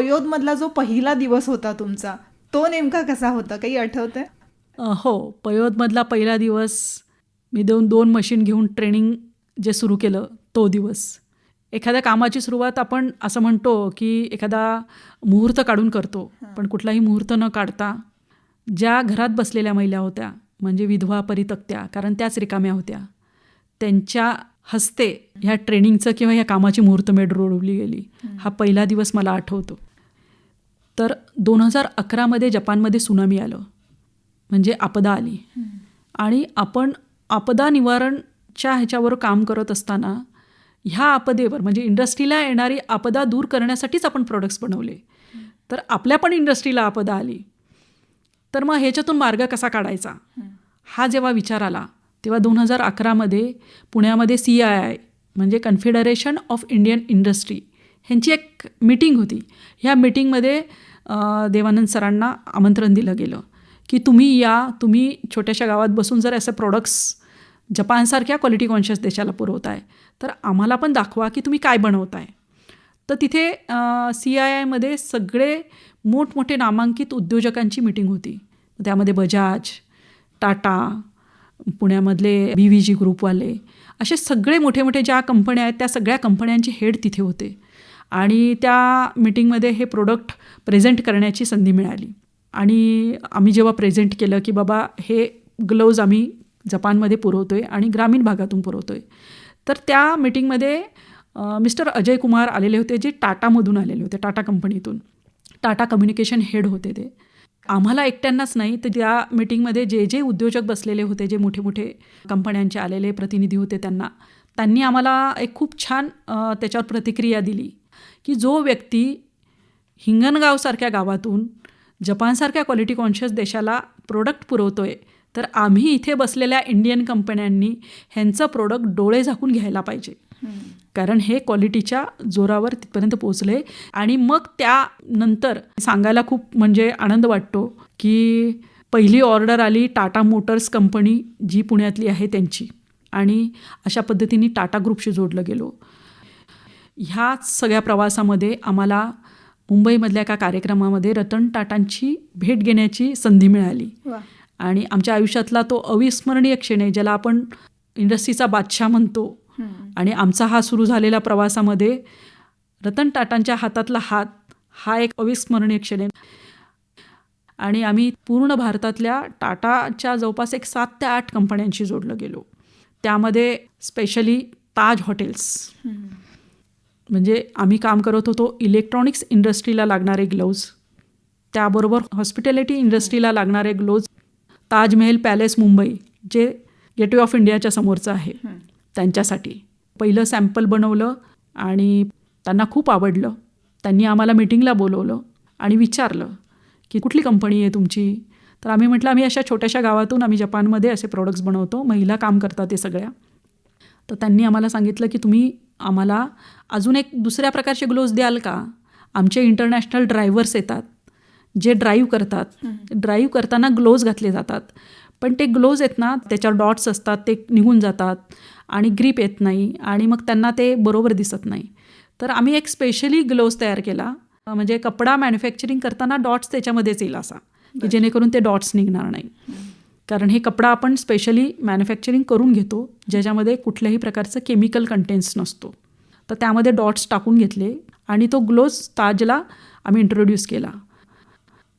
पयोदमधला जो पहिला दिवस होता तुमचा तो नेमका कसा होता? काही आठवतंय? हो. पयोदमधला पहिला दिवस मी देऊन दोन मशीन घेऊन ट्रेनिंग जे सुरू केलं तो दिवस. एखाद्या कामाची सुरुवात आपण असं म्हणतो की एखादा मुहूर्त काढून करतो पण कुठलाही मुहूर्त न काढता ज्या घरात बसलेल्या महिला होत्या म्हणजे विधवा परितक्त्या कारण त्याच रिकाम्या होत्या त्यांच्या हस्ते ह्या ट्रेनिंगचं किंवा ह्या कामाची मुहूर्तमेढ रोवली गेली. हा पहिला दिवस मला आठवतो. तर दोन हजार अकरामध्ये जपानमध्ये सुनामी आलं. म्हणजे आपदा आली. आणि आपण आपदा निवारणच्या ह्याच्यावर काम करत असताना ह्या आपदेवर म्हणजे इंडस्ट्रीला येणारी आपदा दूर करण्यासाठीच आपण प्रोडक्ट्स बनवले. तर आपल्या पण इंडस्ट्रीला आपदा आली. तर मग ह्याच्यातून मार्ग कसा काढायचा? हा जेव्हा विचार आला तेव्हा दोन हजार अकरामध्ये पुण्यामध्ये सी आय आय म्हणजे कन्फेडरेशन ऑफ इंडियन इंडस्ट्री ह्यांची एक मीटिंग होती. ह्या मीटिंगमध्ये देवानंद सरांना आमंत्रण दिलं गेलं की तुम्ही या तुम्ही छोट्याशा गावात बसून जर असे प्रोडक्ट्स जपानसारख्या क्वालिटी कॉन्शियस देशाला पुरवताय तर आम्हाला पण दाखवा की तुम्ही काय बनवताय. तर तिथे सी आय आयमध्ये सगळे मोठमोठे नामांकित उद्योजकांची मीटिंग होती. त्यामध्ये बजाज टाटा पुण्यामधले बी व्ही जी ग्रुपवाले असे सगळे मोठे मोठे ज्या कंपन्या आहेत त्या सगळ्या कंपन्यांचे हेड तिथे होते. आणि त्या मीटिंगमध्ये हे प्रोडक्ट प्रेझेंट करण्याची संधी मिळाली. आणि आम्ही जेव्हा प्रेझेंट केलं की बाबा हे ग्लोव्ज आम्ही जपानमध्ये पुरवतो आहे आणि ग्रामीण भागातून पुरवतो आहे तर त्या मीटिंगमध्ये मिस्टर अजय कुमार आलेले होते जे टाटामधून आलेले होते टाटा कंपनीतून. टाटा कम्युनिकेशन हेड होते ते. आम्हाला एकट्यांनाच नाही तर त्या मीटिंगमध्ये जे जे उद्योजक बसलेले होते जे मोठे मोठे कंपन्यांचे आलेले प्रतिनिधी होते त्यांना त्यांनी आम्हाला एक खूप छान त्याच्यावर प्रतिक्रिया दिली. की जो व्यक्ती हिंगणगावसारख्या गावातून जपानसारख्या क्वालिटी कॉन्शियस देशाला प्रोडक्ट पुरवतो आहे तर आम्ही इथे बसलेल्या इंडियन कंपन्यांनी ह्यांचं प्रोडक्ट डोळे झाकून घ्यायला पाहिजे. कारण हे क्वालिटीच्या जोरावर तिथपर्यंत पोचले आणि मग त्यानंतर सांगायला खूप म्हणजे आनंद वाटतो की पहिली ऑर्डर आली टाटा मोटर्स कंपनी जी पुण्यातली आहे त्यांची. आणि अशा पद्धतीने टाटा ग्रुपशी जोडलं गेलो. ह्या सगळ्या प्रवासामध्ये आम्हाला मुंबईमधल्या एका कार्यक्रमामध्ये रतन टाटांची भेट घेण्याची संधी मिळाली. आणि आमच्या आयुष्यातला तो अविस्मरणीय क्षण आहे ज्याला आपण इंडस्ट्रीचा बादशाह म्हणतो. आणि आमचा हा सुरू झालेला प्रवासामध्ये रतन टाटांच्या हातातला हात हा एक अविस्मरणीय क्षण आहे. आणि आम्ही पूर्ण भारतातल्या टाटाच्या जवळपास एक सात ते आठ कंपन्यांशी जोडलं गेलो. त्यामध्ये स्पेशली ताज हॉटेल्स. म्हणजे आम्ही काम करत होतो इलेक्ट्रॉनिक्स इंडस्ट्रीला लागणारे ग्लोव्ज त्याबरोबर हॉस्पिटॅलिटी इंडस्ट्रीला लागणारे ग्लोव्ज ताजमहल पॅलेस मुंबई जे गेटवे ऑफ इंडियाच्या समोरचं आहे. त्यांच्यासाठी. पहिलं सॅम्पल बनवलं आणि त्यांना खूप आवडलं. त्यांनी आम्हाला मिटिंगला बोलवलं आणि विचारलं की कुठली कंपनी आहे तुमची? तर आम्ही म्हटलं आम्ही अशा छोट्याशा गावातून आम्ही जपानमध्ये असे प्रोडक्ट्स बनवतो. महिला काम करतात ते सगळ्या. तर त्यांनी आम्हाला सांगितलं की तुम्ही आम्हाला अजून एक दुसऱ्या प्रकारचे ग्लोव्ज द्याल का? आमचे इंटरनॅशनल ड्रायव्हर्स येतात जे ड्राईव्ह करतात. ड्राईव्ह करताना ग्लोव्ज घातले जातात. पण ते ग्लोव्ज आहेत ना त्याच्यावर डॉट्स असतात ते निघून जातात आणि ग्रीप येत नाही आणि मग त्यांना ते बरोबर दिसत नाही. तर आम्ही एक स्पेशली ग्लोव्ज तयार केला. म्हणजे कपडा मॅन्युफॅक्चरिंग करताना डॉट्स त्याच्यामध्येच येईल असा की जेणेकरून ते डॉट्स निघणार नाही. कारण हे कपडा आपण स्पेशली मॅन्युफॅक्चरिंग करून घेतो ज्याच्यामध्ये कुठल्याही प्रकारचं केमिकल कंटेन्स नसतो. तर त्यामध्ये डॉट्स टाकून घेतले आणि तो ग्लोज ताजला आम्ही इंट्रोड्यूस केला.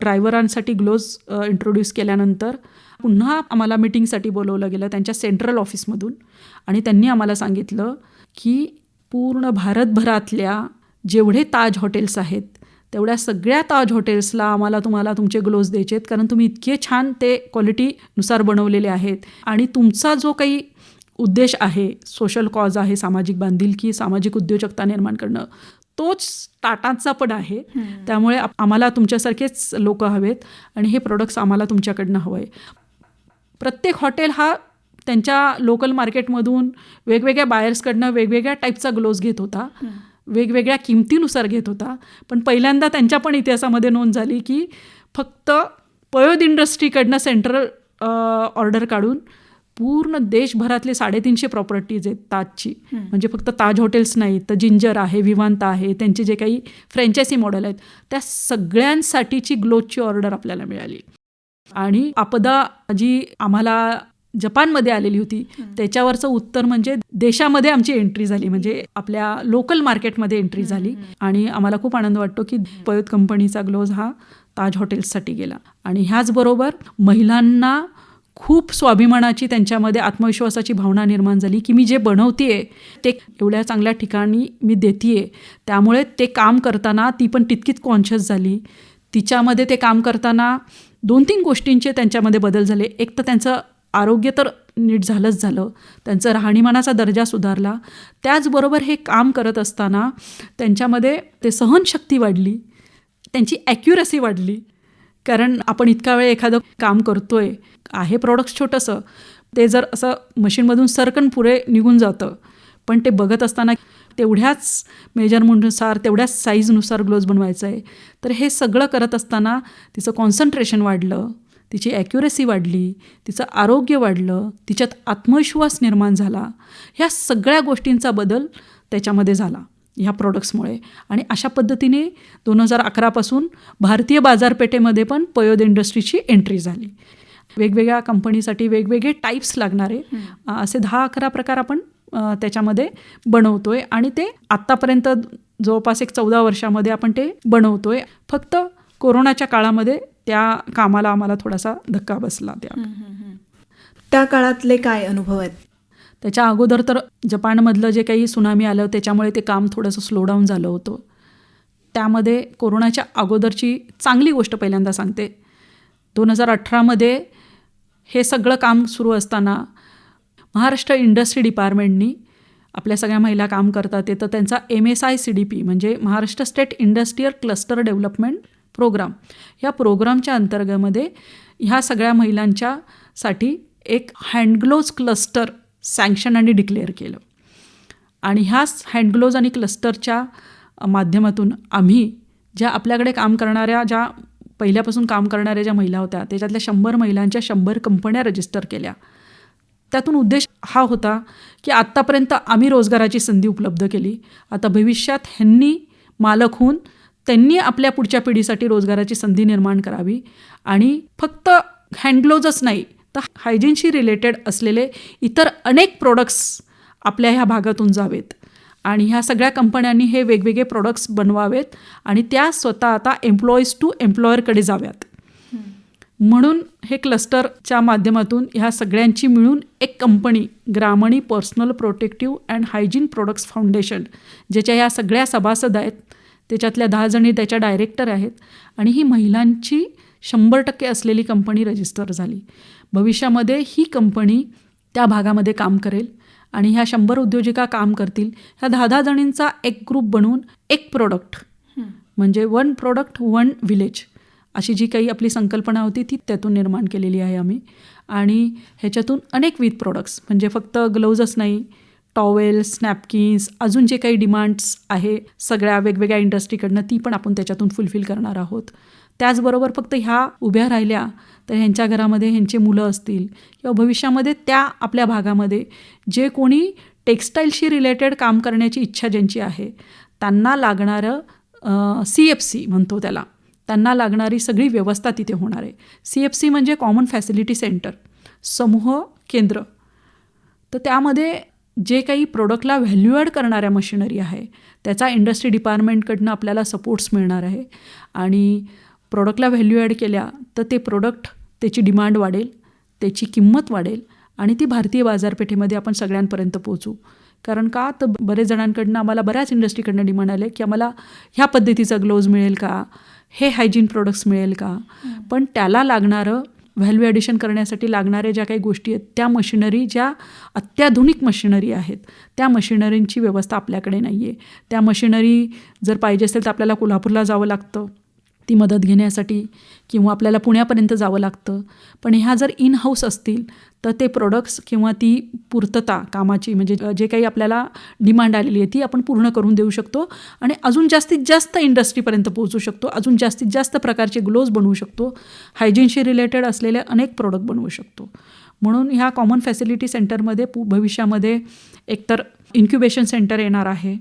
ड्रायव्हरांसाठी ग्लोज इंट्रोड्यूस केल्यानंतर पुन्हा आम्हाला मिटिंगसाठी बोलवलं गेलं त्यांच्या सेंट्रल ऑफिसमधून आणि त्यांनी आम्हाला सांगितलं की पूर्ण भारतभरातल्या जेवढे ताज हॉटेल्स आहेत तेवढ्या सगळ्या ताज हॉटेल्सला आम्हाला तुम्हाला तुमचे ग्लोव्ज द्यायचे आहेत कारण तुम्ही इतके छान ते क्वालिटीनुसार बनवलेले आहेत. आणि तुमचा जो काही उद्देश आहे सोशल कॉज आहे सामाजिक बांधिलकी सामाजिक उद्योजकता निर्माण करणं तोच टाटांचा पण आहे. त्यामुळे आम्हाला तुमच्यासारखेच लोक हवेत आणि हे प्रोडक्ट्स आम्हाला तुमच्याकडनं हवं आहे प्रत्येक हॉटेल हा त्यांच्या लोकल मार्केटमधून वेगवेगळ्या बायर्सकडनं वेगवेगळ्या टाईपचा ग्लोव्ज घेत होता. वेगवेगळ्या किमतीनुसार घेत होता. पण पहिल्यांदा त्यांच्या पण इतिहासामध्ये नोंद झाली की फक्त पयोद इंडस्ट्रीकडनं सेंट्रल ऑर्डर काढून पूर्ण देशभरातले साडेतीनशे प्रॉपर्टीज आहेत ताजची. म्हणजे फक्त ताज हॉटेल्स नाही तर जिंजर आहे विवांता आहे त्यांचे जे काही फ्रँचायसी मॉडेल आहेत त्या सगळ्यांसाठीची ग्लोजची ऑर्डर आपल्याला मिळाली. आणि आपदा जी आम्हाला जपानमध्ये आलेली होती. त्याच्यावरचं उत्तर म्हणजे देशामध्ये आमची एंट्री झाली. म्हणजे आपल्या लोकल मार्केटमध्ये एंट्री झाली. आणि आम्हाला खूप आनंद वाटतो की पयोत कंपनीचा ग्लोव्ज हा ताज हॉटेल्ससाठी गेला. आणि ह्याचबरोबर महिलांना खूप स्वाभिमानाची त्यांच्यामध्ये आत्मविश्वासाची भावना निर्माण झाली की मी जे बनवते ते एवढ्या चांगल्या ठिकाणी मी देते त्यामुळे ते काम करताना ती पण तितकीच कॉन्शियस झाली. तिच्यामध्ये ते काम करताना दोन तीन गोष्टींचे त्यांच्यामध्ये बदल झाले. एक तर त्यांचं आरोग्य तर नीट झालंच झालं. त्यांचं राहणीमानाचा दर्जा सुधारला. त्याचबरोबर हे काम करत असताना त्यांच्यामध्ये ते सहनशक्ती वाढली. त्यांची ॲक्युरसी वाढली. कारण आपण इतका वेळ एखादं काम करतोय आहे प्रॉडक्ट छोटंसं. ते जर असं मशीनमधून सरकन पुरे निघून जातं. पण ते बघत असताना तेवढ्याच मेजरमेंटनुसार तेवढ्याच साईजनुसार ग्लोव्ज बनवायचं आहे तर हे सगळं करत असताना तिचं कॉन्सन्ट्रेशन वाढलं. तिची ॲक्युरेसी वाढली तिचं आरोग्य वाढलं तिच्यात आत्मविश्वास निर्माण झाला. ह्या सगळ्या गोष्टींचा बदल त्याच्यामध्ये झाला ह्या प्रोडक्ट्समुळे आणि अशा पद्धतीने दोन हजार अकरापासून भारतीय बाजारपेठेमध्ये पण पयोद इंडस्ट्रीची एंट्री झाली. वेगवेगळ्या कंपनीसाठी वेगवेगळे टाईप्स लागणारे असे दहा अकरा प्रकार आपण त्याच्यामध्ये बनवतोय. आणि ते आत्तापर्यंत जवळपास एक चौदा वर्षामध्ये आपण ते बनवतोय. फक्त कोरोनाच्या काळामध्ये त्या कामाला आम्हाला थोडासा धक्का बसला त्या. त्या काळातले काय अनुभव आहेत? त्याच्या अगोदर तर जपानमधलं जे काही सुनामी आलं त्याच्यामुळे ते काम थोडंसं स्लो डाऊन झालं होतं. त्यामध्ये कोरोनाच्या अगोदरची चांगली गोष्ट पहिल्यांदा सांगते. दोन हजार अठरामध्ये हे सगळं काम सुरू असताना महाराष्ट्र इंडस्ट्री डिपार्टमेंटनी आपल्या सगळ्या महिला काम करतात ते तर त्यांचा M S I C D P म्हणजे Maharashtra state industrial cluster development program ह्या प्रोग्रामच्या अंतर्गतमध्ये ह्या सगळ्या महिलांच्यासाठी एक हँडग्लोज क्लस्टर सँक्शन आणि डिक्लेअर केलं. आणि ह्याच हँडग्लोज आणि क्लस्टरच्या माध्यमातून आम्ही ज्या आपल्याकडे काम करणाऱ्या ज्या पहिल्यापासून काम करणाऱ्या ज्या महिला होत्या त्याच्यातल्या शंभर महिलांच्या शंभर कंपन्या रजिस्टर केल्या. त्यातून उद्देश हा होता की आत्तापर्यंत आम्ही रोजगाराची संधी उपलब्ध केली. आता भविष्यात ह्यांनी मालक होऊन त्यांनी आपल्या पुढच्या पिढीसाठी रोजगाराची संधी निर्माण करावी आणि फक्त हँडग्लोजच नाही तर हायजीनशी रिलेटेड असलेले इतर अनेक प्रोडक्ट्स आपल्या ह्या भागातून जावेत. आणि ह्या सगळ्या कंपन्यांनी हे वेगवेगळे प्रोडक्ट्स बनवावेत आणि त्या स्वतः आता एम्प्लॉईज टू एम्प्लॉयरकडे जाव्यात. म्हणून हे क्लस्टरच्या माध्यमातून ह्या सगळ्यांची मिळून एक company Gramin personal protective and hygiene products foundation ज्याच्या ह्या सगळ्या सभासद आहेत त्याच्यातल्या दहा जणी त्याच्या डायरेक्टर आहेत आणि ही महिलांची शंभर टक्के असलेली कंपनी रजिस्टर झाली. भविष्यामध्ये ही कंपनी त्या भागामध्ये काम करेल आणि ह्या शंभर उद्योजिका काम करतील. ह्या दहा दहा जणींचा एक ग्रुप बनवून एक प्रोडक्ट म्हणजे वन प्रोडक्ट वन विलेज अशी जी काही आपली संकल्पना होती ती त्यातून निर्माण केलेली आहे आम्ही. आणि ह्याच्यातून अनेक विथ प्रोडक्ट्स म्हणजे फक्त ग्लोव्जच नाही टॉवेल्स नॅपकिन्स अजून जे काही डिमांड्स आहे सगळ्या वेगवेगळ्या इंडस्ट्रीकडनं ती पण आपण त्याच्यातून फुलफिल करणार आहोत. त्याचबरोबर फक्त ह्या उभ्या राहिल्या तर ह्यांच्या घरामध्ये ह्यांचे मुलं असतील किंवा भविष्यामध्ये त्या आपल्या भागामध्ये जे कोणी टेक्स्टाईलशी रिलेटेड काम करण्याची इच्छा ज्यांची आहे त्यांना लागणारं सी एफ सी म्हणतो त्याला. त्यांना लागणारी सगळी व्यवस्था तिथे होणार आहे. सी एफ सी म्हणजे कॉमन फॅसिलिटी सेंटर समूह केंद्र. तर त्यामध्ये जे काही प्रोडक्टला व्हॅल्यू ॲड करणाऱ्या मशिनरी आहे त्याचा इंडस्ट्री डिपार्टमेंटकडनं आपल्याला सपोर्ट्स मिळणार आहे. आणि प्रोडक्टला व्हॅल्यू ॲड केल्या तर ते प्रोडक्ट त्याची डिमांड वाढेल त्याची किंमत वाढेल आणि ती भारतीय बाजारपेठेमध्ये आपण सगळ्यांपर्यंत पोचू कारण का? तर बरेच जणांकडनं आम्हाला बऱ्याच इंडस्ट्रीकडनं डिमांड आले की आम्हाला ह्या पद्धतीचा ग्लोव्ज मिळेल का? हे हायजीन प्रोडक्ट्स मिळेल का? पण त्याला लागणारं व्हॅल्यू ॲडिशन करण्यासाठी लागणाऱ्या ज्या काही गोष्टी आहेत त्या मशिनरी ज्या अत्याधुनिक मशिनरी आहेत त्या मशिनरींची व्यवस्था आपल्याकडे नाही आहे त्या मशिनरी जर पाहिजे असेल तर आपल्याला कोल्हापूरला जावं लागतं. ती मदत घेण्यासाठी किंवा आपल्याला पुण्यापर्यंत जावं लागतं. पण ह्या जर इन हाऊस असतील तर ते प्रोडक्ट्स किंवा ती पूर्तता कामाची म्हणजे जे काही आपल्याला डिमांड आलेली आहे ती आपण पूर्ण करून देऊ शकतो. आणि अजून जास्तीत जास्त इंडस्ट्रीपर्यंत पोहोचू शकतो. अजून जास्तीत जास्त प्रकारचे ग्लोव्ज बनवू शकतो. हायजीनशी रिलेटेड असलेले अनेक प्रोडक्ट बनवू शकतो. म्हणून ह्या कॉमन फॅसिलिटी सेंटरमध्ये पु भविष्यामध्ये एकतर इन्क्युबेशन सेंटर येणार आहे.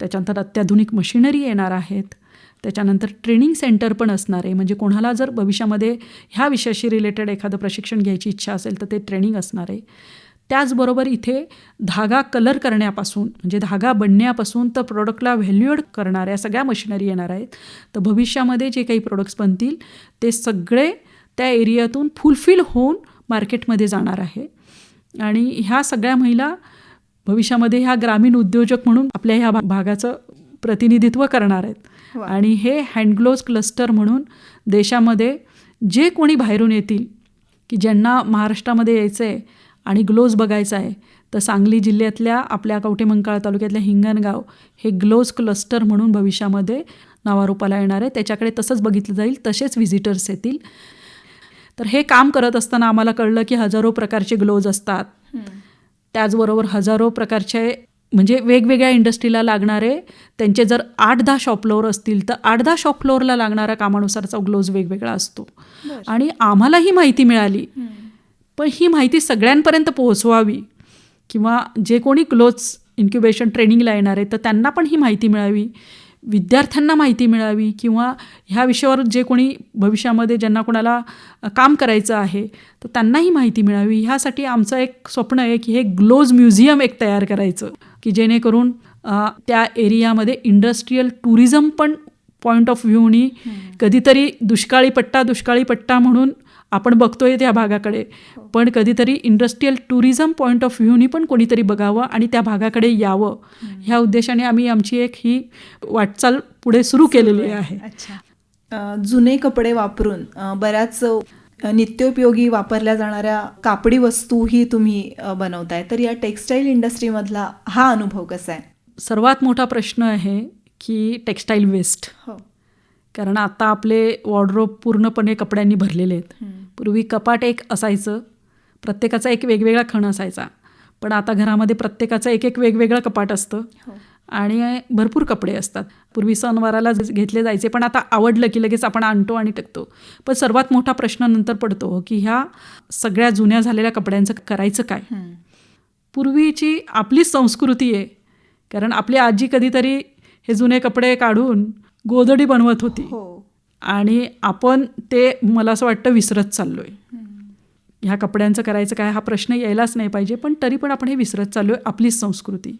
त्याच्यानंतर अत्याधुनिक मशिनरी येणार आहेत. त्याच्यानंतर ट्रेनिंग सेंटर पण असणार आहे. म्हणजे कोणाला जर भविष्यामध्ये ह्या विषयाशी रिलेटेड एखादं प्रशिक्षण घ्यायची इच्छा असेल तर ते ट्रेनिंग असणार आहे. त्याचबरोबर इथे धागा कलर करण्यापासून म्हणजे धागा बनण्यापासून तर प्रोडक्टला व्हॅल्युएड करणाऱ्या सगळ्या मशिनरी येणार आहेत. तर भविष्यामध्ये जे काही प्रोडक्ट्स बनतील ते सगळे त्या एरियातून फुलफिल होऊन मार्केटमध्ये जाणार आहे. आणि ह्या सगळ्या महिला भविष्यामध्ये ह्या ग्रामीण उद्योजक म्हणून आपल्या ह्या भा- भागाचं प्रतिनिधित्व करणार आहेत. आणि हे हँडग्लोव्ज क्लस्टर म्हणून देशामध्ये जे कोणी बाहेरून येतील की ज्यांना महाराष्ट्रामध्ये यायचं आहे आणि ग्लोव्ज बघायचं आहे तर सांगली जिल्ह्यातल्या आपल्या कवठेमंकाळ तालुक्यातल्या हिंगणगाव हे ग्लोव्ज क्लस्टर म्हणून भविष्यामध्ये नावारूपाला येणार. आहे त्याच्याकडे तसंच बघितलं जाईल तसेच व्हिजिटर्स येतील. तर हे काम करत असताना आम्हाला कळलं की हजारो प्रकारचे ग्लोव्ज असतात. त्याचबरोबर हजारो प्रकारचे म्हणजे वेगवेगळ्या इंडस्ट्रीला लागणारे त्यांचे जर आठ दहा शॉप फ्लोअर असतील तर आठ दहा शॉप फ्लोअरला लागणाऱ्या कामानुसारचा ग्लोव्ज वेगवेगळा असतो. आणि आम्हाला ही माहिती मिळाली. पण ही माहिती सगळ्यांपर्यंत पोहोचवावी किंवा जे कोणी ग्लोव्ज इन्क्युबेशन ट्रेनिंगला येणार आहे तर त्यांना पण ही माहिती मिळावी विद्यार्थ्यांना माहिती मिळावी किंवा ह्या विषयावर जे कोणी भविष्यामध्ये ज्यांना कोणाला काम करायचं आहे तर त्यांनाही माहिती मिळावी. ह्यासाठी आमचं एक स्वप्न आहे की हे ग्लोव्ज म्युझियम एक तयार करायचं. की जेणेकरून त्या एरियामध्ये इंडस्ट्रीयल टुरिझम पण पॉईंट ऑफ व्ह्यूनी कधीतरी दुष्काळी पट्टा दुष्काळी पट्टा म्हणून आपण बघतोय त्या भागाकडे. पण कधीतरी इंडस्ट्रीयल टुरिझम पॉईंट ऑफ व्ह्यूनी पण कोणीतरी बघावं आणि त्या भागाकडे यावं. ह्या उद्देशाने आम्ही आमची एक ही वाटचाल पुढे सुरू केलेली आहे. जुने कपडे वापरून बऱ्याच नित्योपयोगी वापरल्या जाणाऱ्या कापडी वस्तूही तुम्ही बनवताय. तर या टेक्स्टाईल इंडस्ट्रीमधला हा अनुभव कसा आहे? सर्वात मोठा प्रश्न आहे की टेक्स्टाईल वेस्ट हो. कारण आता आपले वॉर्ड्रोब पूर्णपणे कपड्यांनी भरलेले आहेत. पूर्वी कपाट एक असायचं प्रत्येकाचा एक वेगवेगळा खण असायचा. पण आता घरामध्ये प्रत्येकाचं एक एक वेगवेगळं कपाट असतं. हो. आणि भरपूर कपडे असतात. पूर्वी सणवाराला घेतले जायचे पण आता आवडलं की लगेच आपण आणतो आणि टाकतो. पण सर्वात मोठा प्रश्न नंतर पडतो की ह्या सगळ्या जुन्या झालेल्या कपड्यांचं करायचं काय. पूर्वीची आपलीच संस्कृती आहे. कारण आपली आजी कधीतरी हे जुने कपडे काढून गोधडी बनवत होती. हो. आणि आपण ते मला असं वाटतं विसरत चाललो आहे ह्या कपड्यांचं करायचं काय हा प्रश्न यायलाच नाही पाहिजे पण तरी पण आपण हे विसरत चाललो आहे आपलीच संस्कृती.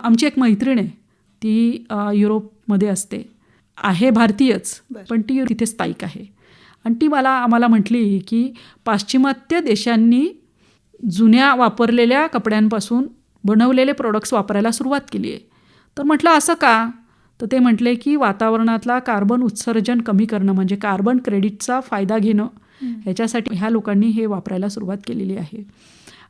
आमची एक मैत्रीण आहे ती युरोपमध्ये असते. आहे भारतीयच. पण ती तिथे स्थायिक आहे. आणि ती मला आम्हाला म्हटली की पाश्चिमात्य देशांनी जुन्या वापरलेल्या कपड्यांपासून बनवलेले प्रोडक्ट्स वापरायला सुरुवात केली आहे. तर म्हटलं असं का? तर ते म्हटले की वातावरणातला कार्बन उत्सर्जन कमी करणं म्हणजे कार्बन क्रेडिटचा फायदा घेणं ह्याच्यासाठी ह्या लोकांनी हे वापरायला सुरुवात केलेली आहे.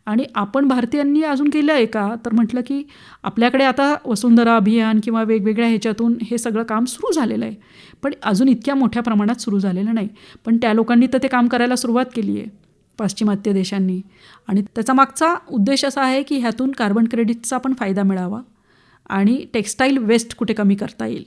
आणि आपण भारतीयांनी अजून केलं आहे का? तर म्हटलं की आपल्याकडे आता वसुंधरा अभियान किंवा वेगवेगळ्या ह्याच्यातून हे सगळं काम सुरू झालेलं आहे. पण अजून इतक्या मोठ्या प्रमाणात सुरू झालेलं नाही. पण त्या लोकांनी तर ते काम करायला सुरुवात केली आहे पाश्चिमात्य देशांनी. आणि त्याचा मागचा उद्देश असा आहे की ह्यातून कार्बन क्रेडिटचा पण फायदा मिळावा आणि टेक्स्टाईल वेस्ट कुठे कमी करता येईल.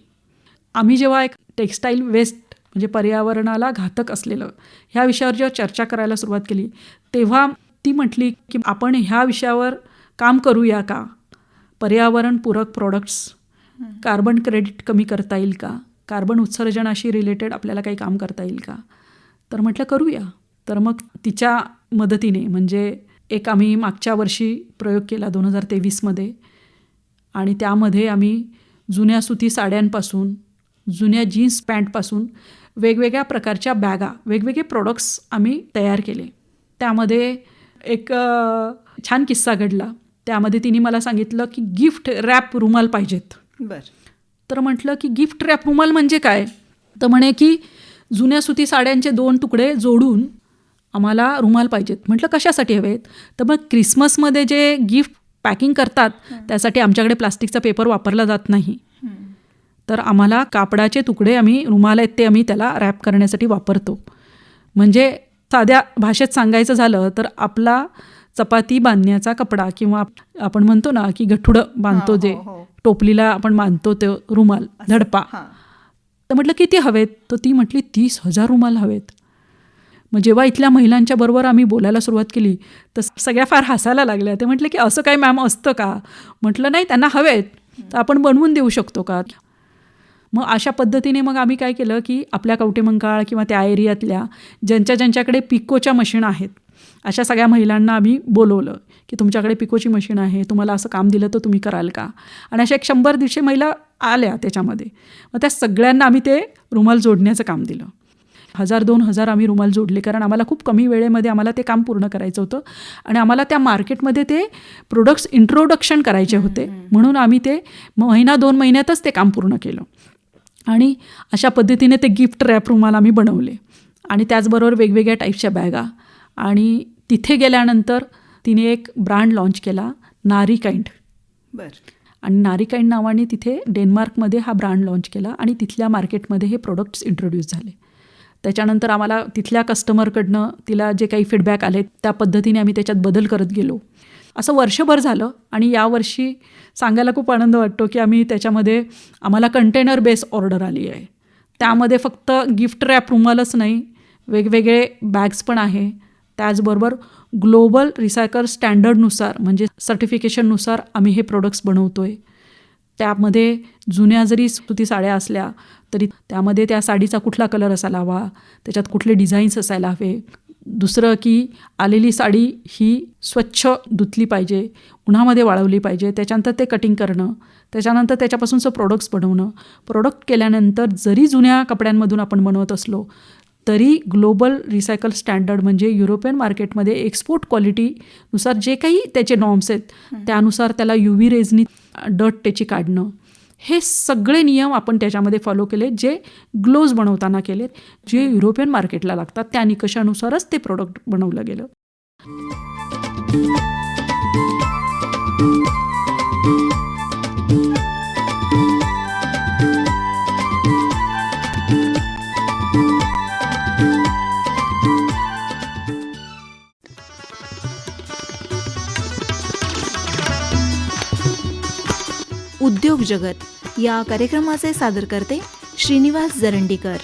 आम्ही जेव्हा एक टेक्स्टाईल वेस्ट म्हणजे पर्यावरणाला घातक असलेलं ह्या विषयावर जेव्हा चर्चा करायला सुरुवात केली तेव्हा ती म्हटली की आपण ह्या विषयावर काम करूया का? पर्यावरणपूरक प्रोडक्ट्स कार्बन क्रेडिट कमी करता येईल का? कार्बन उत्सर्जनाशी रिलेटेड आपल्याला काही काम करता येईल का? तर म्हटलं करूया. तर मग तिच्या मदतीने म्हणजे एक आम्ही मागच्या वर्षी प्रयोग केला दोन हजार तेवीसमध्ये आणि त्यामध्ये आम्ही जुन्या सुती साड्यांपासून जुन्या जीन्स पॅन्टपासून वेगवेगळ्या प्रकारच्या बॅगा वेगवेगळे प्रोडक्ट्स आम्ही तयार केले. त्यामध्ये एक छान किस्सा घडला. त्यामध्ये तिने मला सांगितलं की गिफ्ट रॅप रुमाल पाहिजेत. बर. तर म्हटलं की गिफ्ट रॅप रुमाल म्हणजे काय? तर म्हणे की जुन्या सुती साड्यांचे दोन तुकडे जोडून आम्हाला रुमाल पाहिजेत. म्हटलं कशासाठी हवेत? तर मग क्रिसमसमध्ये जे गिफ्ट पॅकिंग करतात त्यासाठी आमच्याकडे प्लास्टिकचा पेपर वापरला जात नाही. तर आम्हाला कापडाचे तुकडे आम्ही रुमाल आहेत ते आम्ही त्याला रॅप करण्यासाठी वापरतो. म्हणजे साध्या भाषेत सांगायचं झालं तर आपला चपाती बांधण्याचा कपडा किंवा आपण म्हणतो ना की गठुडं बांधतो जे हो, हो. टोपलीला आपण बांधतो ते रुमाल धडपा. तर म्हटलं किती हवेत? तर ती म्हटली तीस हजार रुमाल हवेत. मग जेव्हा इथल्या महिलांच्या बरोबर आम्ही बोलायला सुरुवात केली तर सगळ्या फार हसायला लागल्या. ते म्हटले की असं काय मॅम असतं का? म्हटलं नाही त्यांना हवेत. तर आपण बनवून देऊ शकतो का? मग अशा पद्धतीने मग आम्ही काय केलं की आपल्या कवटेमंकाळ किंवा त्या एरियातल्या ज्यांच्या ज्यांच्याकडे पिकोच्या मशीन आहेत अशा सगळ्या महिलांना आम्ही बोलवलं की तुमच्याकडे पिकोची मशीन आहे तुम्हाला असं काम दिलं तर तुम्ही कराल का? आणि अशा एक शंभर दीडशे महिला आल्या त्याच्यामध्ये. मग त्या सगळ्यांना आम्ही ते रुमाल जोडण्याचं काम दिलं. हजार दोन हजार आम्ही रुमाल जोडले कारण आम्हाला खूप कमी वेळेमध्ये आम्हाला ते काम पूर्ण करायचं होतं आणि आम्हाला त्या मार्केटमध्ये ते प्रोडक्ट्स इंट्रोडक्शन करायचे होते. म्हणून आम्ही ते महिना दोन महिन्यातच ते काम पूर्ण केलं. आणि अशा पद्धतीने ते गिफ्ट रॅप रुमाल आम्ही बनवले. आणि त्याचबरोबर वेगवेगळ्या टाईपच्या बॅगा. आणि तिथे गेल्यानंतर तिने एक ब्रँड लॉन्च केला नारी काइंड बर. आणि नारिकाईन नावाने तिथे डेन्मार्कमध्ये हा ब्रँड लॉन्च केला आणि तिथल्या मार्केटमध्ये हे प्रोडक्ट्स इंट्रोड्यूस झाले. त्याच्यानंतर आम्हाला तिथल्या कस्टमरकडनं तिला जे काही फीडबॅक आले त्या पद्धतीने आम्ही त्याच्यात बदल करत गेलो. असं वर्षभर झालं आणि यावर्षी सांगायला खूप आनंद वाटतो की आम्ही त्याच्यामध्ये आम्हाला कंटेनर बेस ऑर्डर आली आहे. त्यामध्ये फक्त गिफ्ट रॅप रुमालच नाही वेगवेगळे बॅग्स पण आहे. त्याचबरोबर ग्लोबल रिसायकल स्टँडर्डनुसार म्हणजे सर्टिफिकेशननुसार आम्ही हे प्रोडक्ट्स बनवतो आहे त्यामध्ये जुन्या जरी सुती साड्या असल्या तरी त्यामध्ये त्या साडीचा कुठला कलर असायला हवा त्याच्यात कुठले डिझाईन्स असायला हवे दुसरं की आलेली साडी ही स्वच्छ धुतली पाहिजे उन्हामध्ये वाळवली पाहिजे त्याच्यानंतर ते कटिंग करणं त्याच्यानंतर त्याच्यापासूनचं प्रोडक्ट्स बनवणं. प्रोडक्ट केल्यानंतर जरी जुन्या कपड्यांमधून आपण बनवत असलो तरी ग्लोबल रिसायकल स्टँडर्ड म्हणजे युरोपियन मार्केटमध्ये एक्सपोर्ट क्वालिटीनुसार जे काही त्याचे नॉर्म्स आहेत त्यानुसार त्याला यू व्ही रेजनी डट त्याची काढणं. हे सगळे नियम आपण त्याच्यामध्ये फॉलो केले जे ग्लोव्ज बनवताना केलेत जे युरोपियन मार्केटला लागतात त्या निकषानुसारच ते प्रोडक्ट बनवलं गेलं. जगत. या कार्यक्रमाचे सादरकर्ते श्रीनिवास जरंडीकर.